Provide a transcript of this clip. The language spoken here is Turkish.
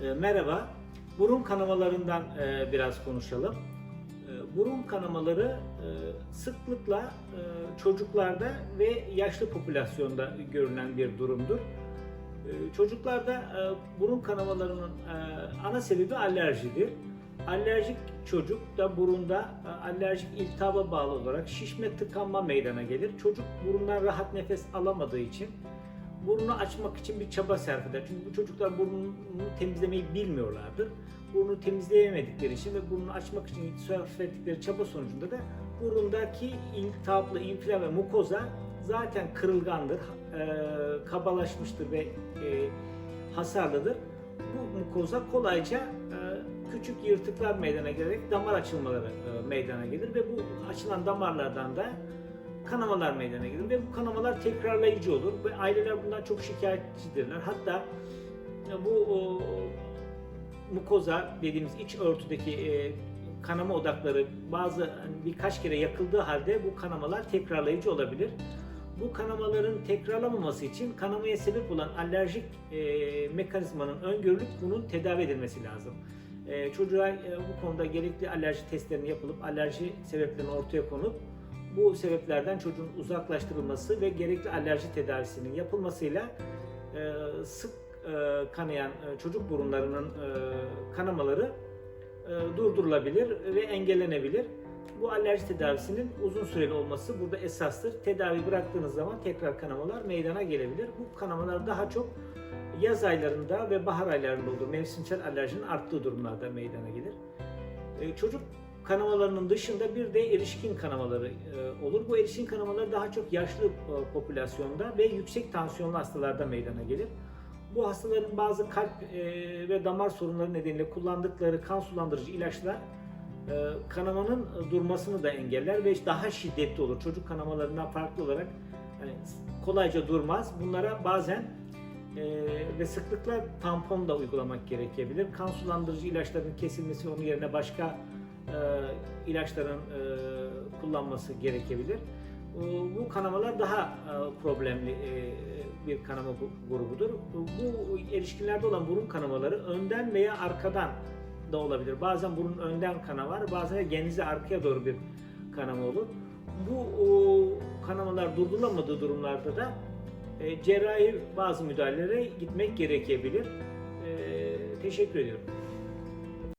merhaba. Burun kanamalarından e, biraz konuşalım. E, burun kanamaları e, sıklıkla e, çocuklarda ve yaşlı popülasyonda görülen bir durumdur. E, çocuklarda e, burun kanamalarının e, ana sebebi alerjidir. Alerjik çocuk da burunda e, alerjik iltihaba bağlı olarak şişme tıkanma meydana gelir. Çocuk burundan rahat nefes alamadığı için burnunu açmak için bir çaba sarf eder. Çünkü bu çocuklar burnunu temizlemeyi bilmiyorlardır. Burnunu temizleyemedikleri için ve burnunu açmak için sarf ettikleri çaba sonucunda da burundaki iltihaplı infilam ve mukoza zaten kırılgandır, e, kabalaşmıştır ve e, hasarlıdır. Bu mukoza kolayca e, küçük yırtıklar meydana gelerek damar açılmaları e, meydana gelir ve bu açılan damarlardan da kanamalar meydana gelir ve bu kanamalar tekrarlayıcı olur ve aileler bundan çok şikayetçidirler. Hatta e, bu o, mukoza dediğimiz iç örtüdeki e, kanama odakları bazı hani birkaç kere yakıldığı halde bu kanamalar tekrarlayıcı olabilir. Bu kanamaların tekrarlamaması için kanamaya sebep olan alerjik e, mekanizmanın öngörülüp bunun tedavi edilmesi lazım. E, çocuğa e, bu konuda gerekli alerji testlerinin yapılıp alerji sebeplerinin ortaya konup bu sebeplerden çocuğun uzaklaştırılması ve gerekli alerji tedavisinin yapılmasıyla e, sık e, kanayan e, çocuk burunlarının e, kanamaları e, durdurulabilir ve engellenebilir. Bu alerji tedavisinin uzun süreli olması burada esastır. Tedavi bıraktığınız zaman tekrar kanamalar meydana gelebilir. Bu kanamalar daha çok yaz aylarında ve bahar aylarında olur. Mevsimsel alerjinin arttığı durumlarda meydana gelir. E, Çocuk kanamalarının dışında bir de erişkin kanamaları e, olur. Bu erişkin kanamaları daha çok yaşlı e, popülasyonda ve yüksek tansiyonlu hastalarda meydana gelir. Bu hastaların bazı kalp e, ve damar sorunları nedeniyle kullandıkları kan sulandırıcı ilaçlar kanamanın durmasını da engeller ve daha şiddetli olur. Çocuk kanamalarından farklı olarak hani kolayca durmaz. Bunlara bazen ve sıklıkla tampon da uygulamak gerekebilir. Kan sulandırıcı ilaçların kesilmesi, onun yerine başka e, ilaçların e, kullanması gerekebilir. E, Bu kanamalar daha e, problemli e, bir kanama grubudur. Bu erişkinlerde olan burun kanamaları önden veya arkadan da olabilir. Bazen burun önden kanamar, bazen de genize arkaya doğru bir kanama olur. Bu o, kanamalar durdurulamadığı durumlarda da e, cerrahi bazı müdahalelere gitmek gerekebilir. E, teşekkür ediyorum.